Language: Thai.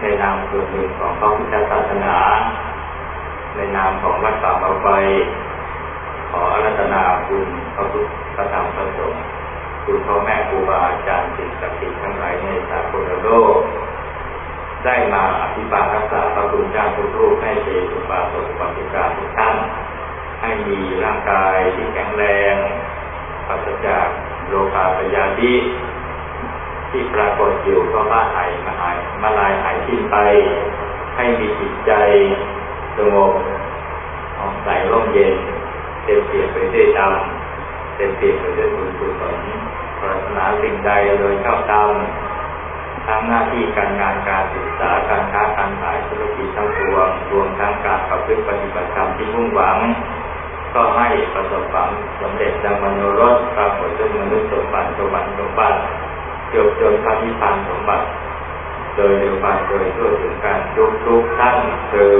ในนามส่วนหนึ่งของพระพุทธศาสนา ในนามของวัดป่าเบาไฟขออารัตนาคุณพระพุทธพระธรรมพระสงฆ์คุณพ่อแม่ครูบาอาจารย์สิ่งศักดิ์สิทธิ์ทั้งหลายในสากลโลก ได้มาอภิบาลรักษาพระคุณเจ้าทุกรูปให้เจตุปาสกปฏิกาทุกท่านให้มีร่างกายที่แข็งแรงปราศจากโรคาพยาธิ ที่ปรากฏอยู่ก็มาหายมาหายมาลายหายสิ้นไป ให้มีจิตใจสงบอ่อนใสร่มเย็นเต็มเปี่ยมไปด้วยธรรมเต็มเปี่ยมไปด้วยบุญกุศลปรารถนาสิ่งใดโดยชอบธรรมทั้งหน้าที่การงานการศึกษาการค้าการขายธุรกิจทั้งปวงรวมทั้งการประพฤติปฏิบัติธรรมที่มุ่งหวัง ก็ให้ประสบความสำเร็จดังมโนรสปรากฏเป็นมนุษย์สมบัติสวรรค์สมบัติ เกี่ยวเจอพระนิพพานสมบัติโดยเร็วไปโดยทั่วถึงการทุกทุกท่านเจอ